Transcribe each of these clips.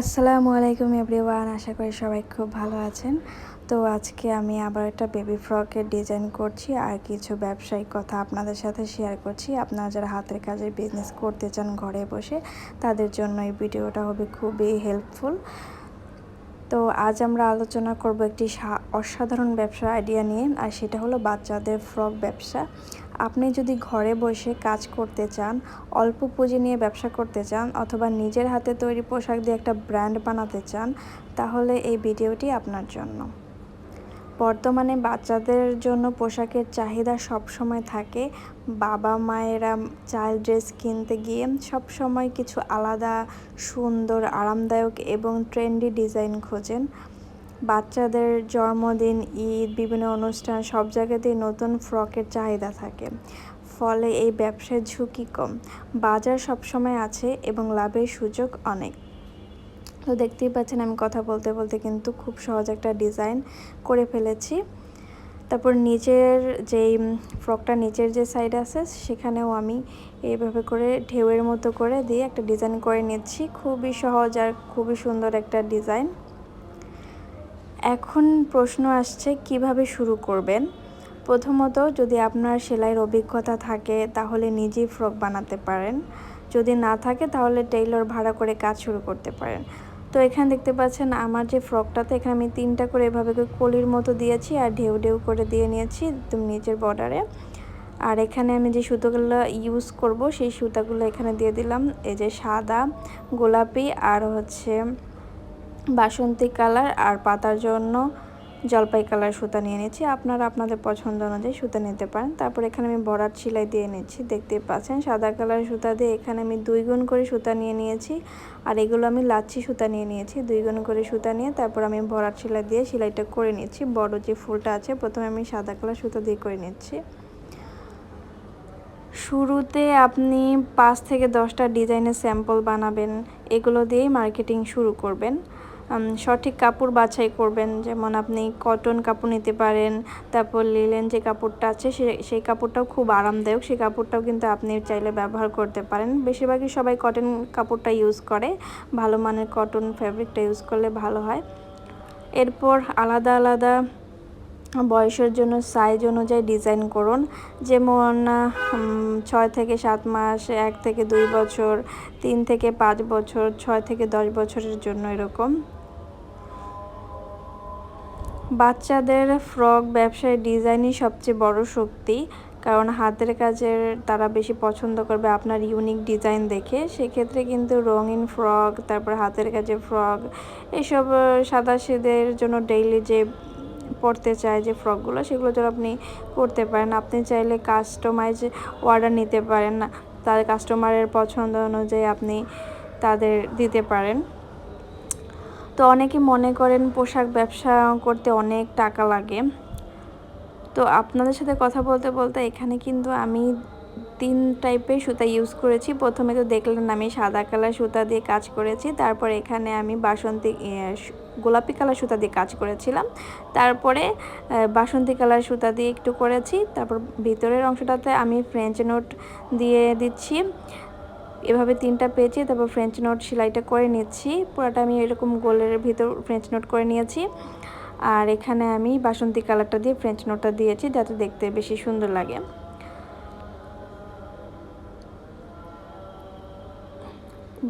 আসসালামু আলাইকুম এভরিওয়ান, আশা করি সবাই খুব ভালো আছেন। তো আজকে আমি আবার একটা বেবি ফ্রকের ডিজাইন করছি আর কিছু ব্যবসায়িক কথা আপনাদের সাথে শেয়ার করছি। আপনারা যারা হাতের কাজের বিজনেস করতে চান ঘরে বসে, তাদের জন্য এই ভিডিওটা হবে খুবই হেল্পফুল তো আজ আমরা আলোচনা করব একটি অসাধারণ ব্যবসা আইডিয়া নিয়ে, আর সেটা হলো বাচ্চাদের ফ্রক ব্যবসা। আপনি যদি ঘরে বসে কাজ করতে চান, অল্প পুঁজি নিয়ে ব্যবসা করতে চান অথবা নিজের হাতে তৈরি পোশাক দিয়ে একটা ব্র্যান্ড বানাতে চান, তাহলে এই ভিডিওটি আপনার জন্য। বর্তমানে বাচ্চাদের জন্য পোশাকের চাহিদা সবসময় থাকে। বাবা মায়েরা চাইল্ড ড্রেস কিনতে গিয়ে সব সময় কিছু আলাদা, সুন্দর, আরামদায়ক এবং ট্রেন্ডি ডিজাইন খোঁজেন। বাচ্চাদের জন্মদিন, ঈদ, বিভিন্ন অনুষ্ঠান, সব জায়গাতেই নতুন ফ্রকের চাহিদা থাকে। ফলে এই ব্যবসায় ঝুঁকি কম। বাজার সবসময় আছে এবং লাভের সুযোগ অনেক। তো দেখতেই পাচ্ছেন, আমি কথা বলতে বলতে কিন্তু খুব সহজ একটা ডিজাইন করে ফেলেছি। তারপর নিচের যেই ফ্রকটা নিচের যে সাইড আছে, সেখানেও আমি এইভাবে করে ঢেউয়ের মতো করে দিয়ে একটা ডিজাইন করে নিচ্ছি। খুবই সহজ আর খুবই সুন্দর একটা ডিজাইন। এখন প্রশ্ন আসছে, কীভাবে শুরু করবেন? প্রথমত, যদি আপনার সেলাইয়ের অভিজ্ঞতা থাকে, তাহলে নিজেই ফ্রক বানাতে পারেন। যদি না থাকে, তাহলে টেইলর ভাড়া করে কাজ শুরু করতে পারেন। তো এখানে দেখতে পাচ্ছেন, আমার যে ফ্রকটাতে এখানে আমি তিনটা করে এভাবে কলির মতো দিয়েছি আর ঢেউ ঢেউ করে দিয়ে নিয়েছি একদম নিচের বর্ডারে আর এখানে আমি যে সুতোগুলো ইউজ করব, সেই সুতাগুলো এখানে দিয়ে দিলাম। এই যে সাদা, গোলাপি আর হচ্ছে বাসন্তী কালার আর পাতার জন্য জলপাই কালার সুতা নিয়ে নিচ্ছি। আপনারা আপনাদের পছন্দ অনুযায়ী সুতা নিতে পারেন। তারপর এখানে আমি বরার সেলাই দিয়ে নিচ্ছি। দেখতে পাচ্ছেন, সাদা কালার সুতা দিয়ে এখানে আমি দুই গুণ করে সুতা নিয়ে নিয়েছি। আর এগুলো আমি লাচ্ছি সুতা নিয়ে নিয়েছি। দুই গুণ করে সুতা নিয়ে তারপর আমি বরার সেলাই দিয়ে সেলাইটা করে নিচ্ছি। বড় যে ফুলটা আছে, প্রথমে আমি সাদা কালার সুতা দিয়ে করে নিচ্ছি। শুরুতে আপনি পাঁচ থেকে দশটা ডিজাইনের স্যাম্পল বানাবেন। এগুলো দিয়েই মার্কেটিং শুরু করবেন। সঠিক কাপড় বাছাই করবেন। যেমন আপনি কটন কাপড় নিতে পারেন, তারপর লিলেন যে কাপড়টা আছে সেই কাপড়টাও খুব আরামদায়ক। সেই কাপড়টাও কিন্তু আপনি চাইলে ব্যবহার করতে পারেন। বেশিরভাগই সবাই কটন কাপড়টা ইউজ করে। ভালো মানের কটন ফ্যাব্রিকটা ইউজ করলে ভালো হয়। এরপর আলাদা আলাদা বয়সের জন্য সাইজ অনুযায়ী ডিজাইন করুন। যেমন ছয় থেকে সাত মাস, এক থেকে দুই বছর, তিন থেকে পাঁচ বছর, ছয় থেকে দশ বছরের জন্য এরকম। বাচ্চাদের ফ্রক ব্যবসায় ডিজাইনই সবচেয়ে বড় শক্তি। কারণ হাতের কাজের তারা বেশি পছন্দ করবে আপনার ইউনিক ডিজাইন দেখে। সেক্ষেত্রে কিন্তু রঙিন ফ্রক, তারপর হাতের কাজের ফ্রক, এসব সাদা সেদের জন্য ডেইলি যে পড়তে চায় যে ফ্রকগুলো, সেগুলো যেন আপনি করতে পারেন। আপনি চাইলে কাস্টমাইজ অর্ডার নিতে পারেন তাদের কাস্টমারের পছন্দ অনুযায়ী আপনি তাদের দিতে পারেন। তো অনেকে মনে করেন পোশাক ব্যবসা করতে অনেক টাকা লাগে। তো আপনাদের সাথে কথা বলতে বলতে এখানে কিন্তু আমি তিন টাইপের সুতা ইউজ করেছি। প্রথমে তো দেখলেন আমি সাদা কালার সুতা দিয়ে কাজ করেছি, তারপর এখানে আমি বাসন্তী গোলাপি কালার সুতা দিয়ে কাজ করেছিলাম। তারপরে বাসন্তী কালার সুতা দিয়ে একটু করেছি, তারপর ভিতরের অংশটাতে আমি ফ্রেঞ্চ নোট দিয়ে দিচ্ছি। এভাবে তিনটা পেয়েছি, তারপর ফ্রেঞ্চ নোট সেলাইটা করে নিচ্ছি। পুরোটা আমি এরকম গোলের ভিতর ফ্রেঞ্চ নোট করে নিয়েছি। আর এখানে আমি বাসন্তী কালারটা দিয়ে ফ্রেঞ্চ নোটটা দিয়েছি, যাতে দেখতে বেশি সুন্দর লাগে।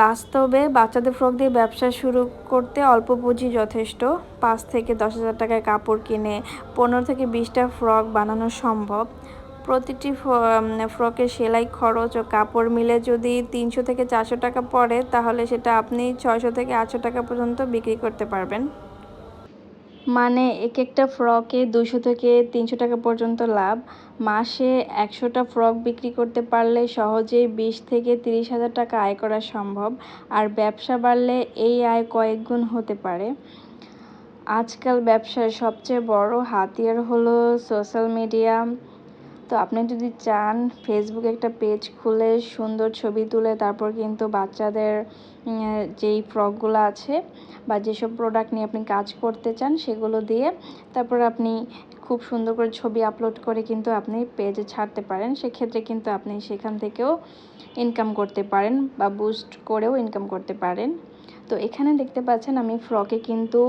বাস্তবে বাচ্চাদের ফ্রক দিয়ে ব্যবসা শুরু করতে অল্প পুঁজি যথেষ্ট। পাঁচ থেকে দশ হাজার টাকায় কাপড় কিনে পনেরো থেকে বিশটা ফ্রক বানানো সম্ভব। প্রতিটি ফ্রকের সেলাই খরচ ও কাপড় মিলে যদি তিনশো থেকে চারশো টাকা পড়ে, তাহলে সেটা আপনি ছয়শো থেকে আটশো টাকা পর্যন্ত বিক্রি করতে পারবেন। মানে এক একটা ফ্রকে দুশো থেকে তিনশো টাকা পর্যন্ত লাভ। মাসে একশোটা ফ্রক বিক্রি করতে পারলে সহজেই বিশ থেকে তিরিশ হাজার টাকা আয় করা সম্ভব, আর ব্যবসা বাড়লে এই আয় কয়েক গুণ হতে পারে। আজকাল ব্যবসার সবচেয়ে বড় হাতিয়ার হলো সোশ্যাল মিডিয়া তো আপনি যদি চান ফেসবুকে একটা পেজ খুলে সুন্দর ছবি তুলে তারপর কিন্তু বাচ্চাদের যেই ফ্রকগুলো আছে বা যেসব প্রোডাক্ট নিয়ে আপনি কাজ করতে চান সেগুলো দিয়ে তারপর আপনি খুব সুন্দর করে ছবি আপলোড করে কিন্তু আপনি পেজে ছাড়তে পারেন। সেক্ষেত্রে কিন্তু আপনি সেখান থেকেও ইনকাম করতে পারেন বা বুস্ট করেও ইনকাম করতে পারেন। তো এখানে দেখতে পাচ্ছেন আমি ফ্রকে কিন্তু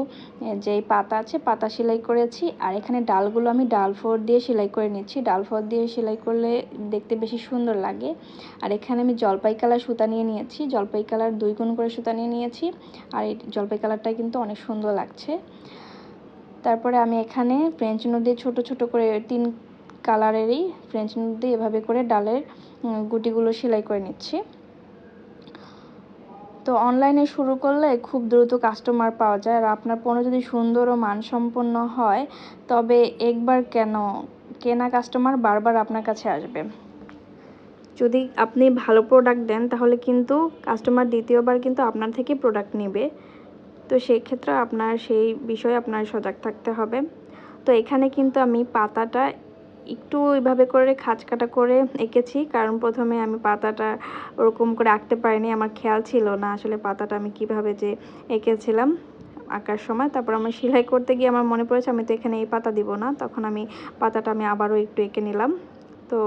যেই পাতা আছে, পাতা সেলাই করেছি। আর এখানে ডালগুলো আমি ডাল ফোর দিয়ে সেলাই করে নিচ্ছি। ডাল ফোর দিয়ে সেলাই করলে দেখতে বেশি সুন্দর লাগে। আর এখানে আমি জলপাই কালার সুতা নিয়ে নিয়েছি। জলপাই কালার দুই গুণ করে সুতা নিয়ে নিয়েছি। আর এই জলপাই কালারটা কিন্তু অনেক সুন্দর লাগছে। তারপরে আমি এখানে ফ্রেঞ্চ নোট দিয়ে ছোটো ছোটো করে তিন কালারেরই ফ্রেঞ্চ নোট দিয়ে এভাবে করে ডালের গুটিগুলো সেলাই করে নিচ্ছি। তো অনলাইনে শুরু করলে খুব দ্রুত কাস্টমার পাওয়া যায়। আর আপনার পণ্য যদি সুন্দর ও মানসম্পন্ন হয়, তবে একবার কেন কেনা কাস্টমার বারবার আপনার কাছে আসবে। যদি আপনি ভালো প্রোডাক্ট দেন, তাহলে কিন্তু কাস্টমার দ্বিতীয়বার কিন্তু আপনার থেকে প্রোডাক্ট নেবে। তো সেই ক্ষেত্রে আপনার সেই বিষয়ে আপনার সজাগ থাকতে হবে। তো এখানে কিন্তু আমি পাতাটা একটু ওইভাবে করে খাঁচ কাটা করে এঁকেছি। কারণ প্রথমে আমি পাতাটা ওরকম করে আঁকতে পারিনি, আমার খেয়াল ছিল না আসলে পাতাটা আমি কীভাবে যে এঁকেছিলাম আঁকার সময়। তারপর আমার সেলাই করতে গিয়ে আমার মনে পড়েছে, আমি তো এখানে এই পাতা দিব না। তখন আমি পাতাটা আমি আবারও একটু এঁকে নিলাম। তো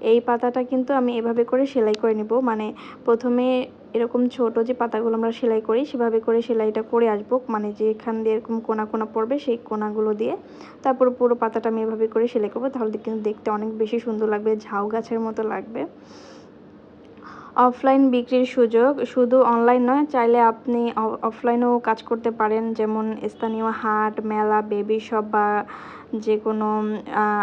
এই পাতাটা কিন্তু আমি এভাবে করে সেলাই করে নিব। মানে প্রথমে এরকম ছোট যে পাতাগুলো আমরা সেলাই করি, সেভাবে করে সেলাইটা করে আসব। মানে যে এখান দিয়ে এরকম কোনা কোনা পড়বে, সেই কোনাগুলো দিয়ে তারপর পুরো পাতাটা আমি এভাবে করে সেলাই করব। তাহলে কিন্তু দেখতে অনেক বেশি সুন্দর লাগবে, ঝাউ গাছের মতো লাগবে। অফলাইন বিক্রির সুযোগ শুধু অনলাইন নয়, চাইলে আপনি অফলাইনেও কাজ করতে পারেন। যেমন স্থানীয় হাট, মেলা বেবি শপ বা যে কোনো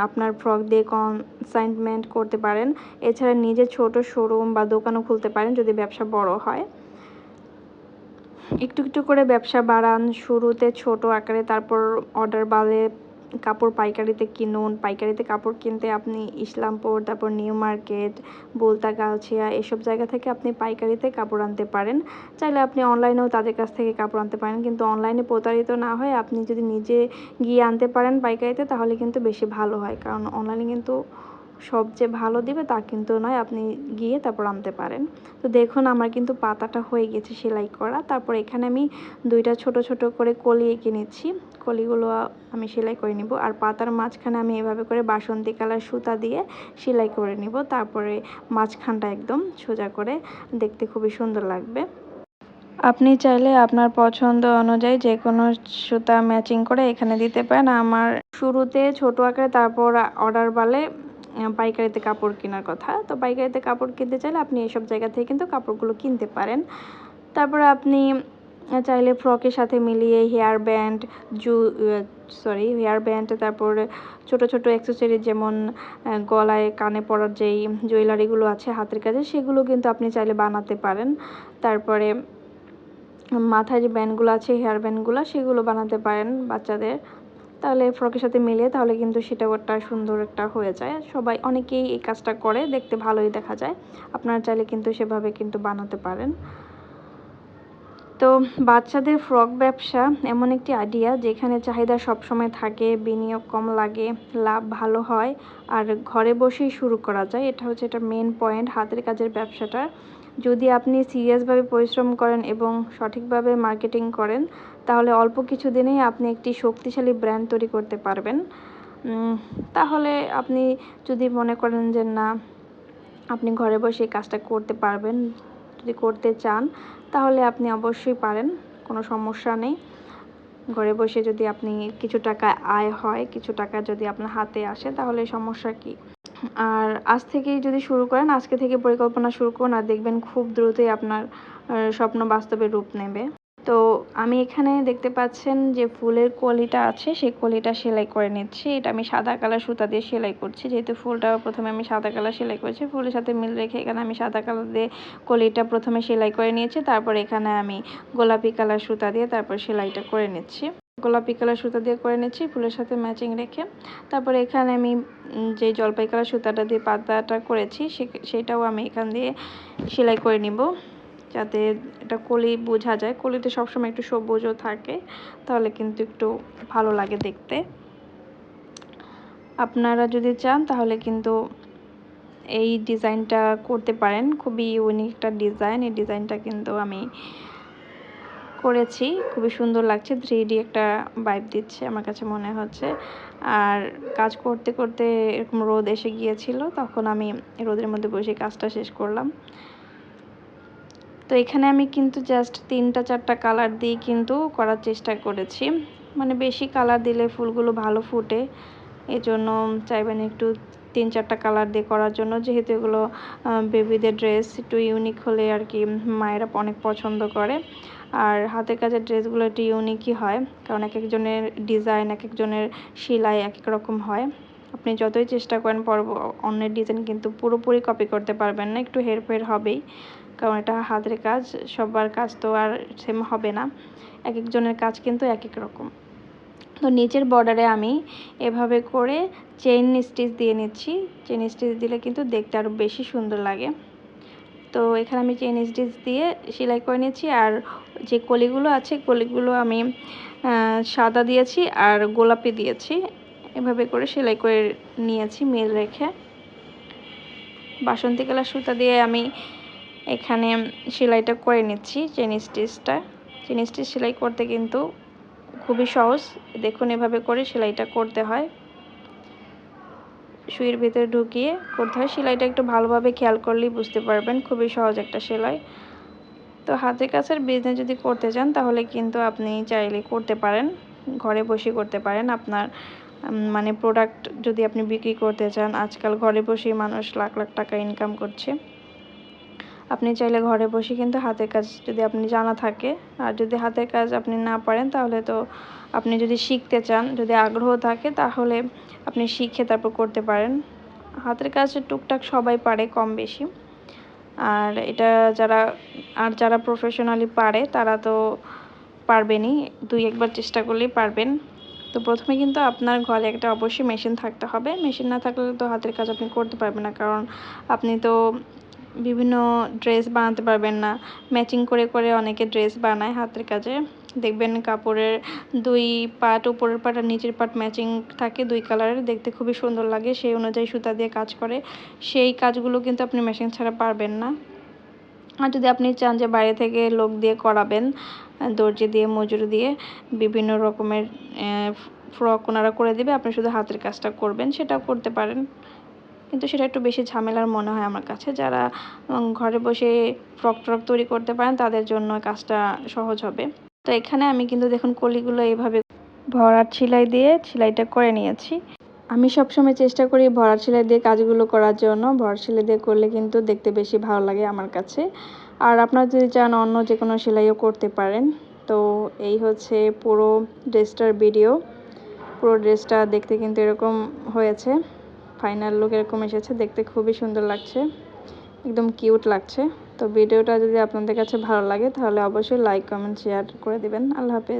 আপনার ফ্রক দিয়ে কনসাইনমেন্ট করতে পারেন। এছাড়া নিজে ছোট শোরুম বা দোকানও খুলতে পারেন যদি ব্যবসা বড় হয়। একটু একটু করে ব্যবসা বাড়ান। শুরুতে ছোট আকারে, তারপর অর্ডার বাড়ে কাপড় পাইকারিতে কিনুন, পাইকারিতে কাপড় কিনতে আপনি ইসলামপুর, তারপর নিউ মার্কেট, বোলতা, গালছিয়া এসব জায়গা থেকে আপনি পাইকারিতে কাপড় আনতে পারেন। চাইলে আপনি অনলাইনেও তাদের কাছ থেকে কাপড় আনতে পারেন, কিন্তু অনলাইনে প্রতারিত না হয় আপনি যদি নিজে গিয়ে আনতে পারেন পাইকারিতে, তাহলে কিন্তু বেশি ভালো হয়, কারণ অনলাইনে কিন্তু সবচেয়ে ভালো দিবে তা কিন্তু নয়, আপনি গিয়ে তারপর আনতে পারেন। তো দেখুন, আমার কিন্তু পাতাটা হয়ে গেছে সেলাই করা। তারপর এখানে আমি দুইটা ছোট ছোট করে কলি এঁকে নিচ্ছি। কলিগুলো আমি সেলাই করে নিব আর পাতার মাঝখানে আমি এভাবে করে বাসন্তী কালার সুতা দিয়ে সেলাই করে নিব। তারপরে মাঝখানটা একদম সোজা করে দেখতে খুবই সুন্দর লাগবে। আপনি চাইলে আপনার পছন্দ অনুযায়ী যে কোনো সুতা ম্যাচিং করে এখানে দিতে পারেন। আমার শুরুতে ছোট আকারে, তারপর অর্ডার বালে পাইকারিতে কাপড় কেনার কথা। তো পাইকারিতে কাপড় কিনতে চাইলে আপনি এইসব জায়গা থেকে কিন্তু কাপড়গুলো কিনতে পারেন। তারপরে আপনি চাইলে ফ্রকের সাথে মিলিয়ে হেয়ার ব্যান্ড, জু সরি হেয়ার ব্যান্ড, তারপরে ছোট ছোট অ্যাক্সেসরি যেমন গলায় কানে পরার যেই জুয়েলারিগুলো আছে হাতের কাছে, সেগুলো কিন্তু আপনি চাইলে বানাতে পারেন। তারপরে মাথায় যে ব্যান্ডগুলো আছে, হেয়ার ব্যান্ডগুলো, সেগুলো বানাতে পারেন বাচ্চাদের। তাহলে ফ্রকের সাথে মিলে তাহলে কিন্তু সেটা একটা সুন্দর একটা হয়ে যায়। সবাই অনেকেই এই কাজটা করে, দেখতে ভালোই দেখা যায়। আপনারা চাইলে কিন্তু সেভাবে কিন্তু বানাতে পারেন। তো বাচ্চাদের ফ্রক ব্যবসা এমন একটি আইডিয়া যেখানে চাহিদা সবসময় থাকে, বিনিয়োগ কম লাগে, লাভ ভালো হয়, আর ঘরে বসেই শুরু করা যায়। এটা হচ্ছে এটা মেন পয়েন্ট হাতের কাজের ব্যবসাটা। যদি আপনি সিরিয়াসভাবে পরিশ্রম করেন এবং সঠিকভাবে মার্কেটিং করেন তাহলে অল্প কিছু দিনেই আপনি একটি শক্তিশালী ব্র্যান্ড তৈরি করতে পারবেন। তাহলে আপনি যদি মনে করেন যে না, আপনি ঘরে বসে কাজটা করতে পারবেন, যদি করতে চান, তাহলে আপনি অবশ্যই পারেন, কোনো সমস্যা নেই। ঘরে বসে যদি আপনি কিছু টাকা আয় হয়, কিছু টাকা যদি আপনার হাতে আসে, তাহলে সমস্যা কি? আর আজ থেকেই যদি শুরু করেন, আজকে থেকে পরিকল্পনা শুরু করুন আর দেখবেন খুব দ্রুতই আপনার স্বপ্ন বাস্তবে রূপ নেবে। তো আমি এখানে দেখতে পাচ্ছেন যে ফুলের কলিটা আছে, সেই কলিটা সেলাই করে নিচ্ছি। এটা আমি সাদা কালার সুতা দিয়ে সেলাই করছি। যেহেতু ফুলটা প্রথমে আমি সাদা কালার সেলাই করেছি, ফুলের সাথে মিল রেখে এখানে আমি সাদা কালার দিয়ে কলিটা প্রথমে সেলাই করে নিয়েছি। তারপর এখানে আমি গোলাপি কালার সুতা দিয়ে তারপর সেলাইটা করে নিচ্ছি। গোলাপি কালার সুতা দিয়ে করে নিচ্ছি, ফুলের সাথে ম্যাচিং রেখে। তারপরে এখানে আমি যে জলপাই কালার সুতাটা দিয়ে পাতাটা করেছি সেটাও আমি এখান দিয়ে সেলাই করে নিব। যাতে এটা কলি বোঝা যায়। কলিতে সবসময় একটু সবুজও থাকে, তাহলে কিন্তু একটু ভালো লাগে দেখতে। আপনারা যদি চান, তাহলে কিন্তু এই ডিজাইনটা করতে পারেন। খুবই ইউনিক একটা ডিজাইন। এই ডিজাইনটা কিন্তু আমি করেছি। খুবই সুন্দর লাগছে। থ্রি একটা বাইপ দিচ্ছে আমার কাছে মনে হচ্ছে। আর কাজ করতে করতে এরকম রোদ এসে গিয়েছিল, তখন আমি রোদের মধ্যে বসে কাজটা শেষ করলাম। তো এখানে আমি কিন্তু জাস্ট তিনটা, চারটা কালার দিয়ে কিন্তু করার চেষ্টা করেছি। মানে বেশি কালার দিলে ফুলগুলো ভালো ফুটে। এজন্য চাইবেন একটু তিন, চারটা কালার দিয়ে করার জন্য। যেহেতু এগুলো বেবিদের ড্রেস একটু ইউনিক হলে আর কি মায়েরা অনেক পছন্দ করে। আর হাতের কাজের ড্রেসগুলো একটু ইউনিকই হয়, কারণ এক একজনের ডিজাইন এক একজনের সেলাই এক এক রকম হয়। আপনি যতই চেষ্টা করেন পর অন্যের ডিজাইন কিন্তু পুরোপুরি কপি করতে পারবেন না, একটু হেরফের হবেই। কারণ এটা হাতের কাজ, সবার কাজ তো আর সেম হবে না। এক একজনের কাজ কিন্তু এক এক রকম। তো নিচের বর্ডারে আমি এভাবে করে চেইন স্টিচ দিয়ে নিচ্ছি। চেইন স্টিচ দিলে কিন্তু দেখতে আরও বেশি সুন্দর লাগে। তো এখানে আমি চেইন স্টিচ দিয়ে সেলাই করে নিয়েছি আর যে কলিগুলো আছে, কলিগুলো আমি সাদা দিয়েছি আর গোলাপি দিয়েছি। এভাবে করে সেলাই করে নিয়েছি, মিল রেখে। বাসন্তী কালার সুতা দিয়ে আমি এখানে সেলাইটা করে নিচ্ছি চেন স্টিচটা চেন স্টিচ সেলাই করতে কিন্তু খুবই সহজ। দেখুন এভাবে করে সেলাইটা করতে হয়। সুইয়ের ভিতরে ঢুকিয়ে করতে হয়। সেলাইটা একটু ভালোভাবে খেয়াল করলেই বুঝতে পারবেন, খুবই সহজ একটা সেলাই। তো হাতের কাছের বিজনেস যদি করতে চান, তাহলে কিন্তু আপনি চাইলে করতে পারেন। ঘরে বসে করতে পারেন। আপনার মানে প্রোডাক্ট যদি আপনি বিক্রি করতে চান, আজকাল ঘরে বসেই মানুষ লাখ লাখ টাকা ইনকাম করছে। আপনি চাইলে ঘরে বসে কিন্তু হাতের কাজ যদি আপনি জানা থাকে, আর যদি হাতের কাজ আপনি না পারেন তাহলে তো আপনি যদি শিখতে চান, যদি আগ্রহ থাকে তাহলে আপনি শিখে তারপর করতে পারেন। হাতের কাজ টুকটাক সবাই পারে কম বেশি। আর এটা যারা, আর যারা প্রফেশনালি পারে তারা তো পারবেনই, দুই একবার চেষ্টা করলেই পারবেন। তো প্রথমে কিন্তু আপনার ঘরে একটা অবশ্যই মেশিন থাকতে হবে। মেশিন না থাকলে তো হাতের কাজ আপনি করতে পারবেন না, কারণ আপনি তো বিভিন্ন ড্রেস বানাতে পারবেন না। ম্যাচিং করে করে অনেকে ড্রেস বানায় হাতের কাজে। দেখবেন কাপড়ের দুই পাট উপরের পাট আর নিচের পাট ম্যাচিং থাকে, দুই কালারের দেখতে খুবই সুন্দর লাগে, সেই অনুযায়ী সুতা দিয়ে কাজ করে। সেই কাজগুলো কিন্তু আপনি মেশিন ছাড়া পারবেন না। আর যদি আপনি চান যে বাইরে থেকে লোক দিয়ে করাবেন, দর্জি দিয়ে, মজুরি দিয়ে, বিভিন্ন রকমের ফ্রক ওনারা করে দেবে, আপনি শুধু হাতের কাজটা করবেন, সেটাও করতে পারেন। কিন্তু সেটা একটু বেশি ঝামেলার মনে হয় আমার কাছে। যারা ঘরে বসে ফ্রক ট্রক তৈরি করতে পারেন, তাদের জন্য কাজটা সহজ হবে। তো এখানে আমি কিন্তু দেখুন কলিগুলো এইভাবে ভরাট সেলাই দিয়ে সেলাইটা করে নিয়েছি। আমি সবসময় চেষ্টা করি ভরাট সেলাই দিয়ে কাজগুলো করার জন্য। ভরাট সেলাই দিয়ে করলে কিন্তু দেখতে বেশি ভালো লাগে আমার কাছে। আর আপনারা যদি চান অন্য যে কোনো সেলাইও করতে পারেন। তো এই হচ্ছে পুরো ড্রেসটার ভিডিও। পুরো ড্রেসটা দেখতে কিন্তু এরকম হয়েছে। ফাইনাল লুক এরকম এসেছে, দেখতে খুবই সুন্দর লাগছে, একদম কিউট লাগছে। তো ভিডিওটা যদি আপনাদের কাছে ভালো লাগে, তাহলে অবশ্যই লাইক কমেন্ট শেয়ার করে দেবেন। আল্লাহ হাফেজ।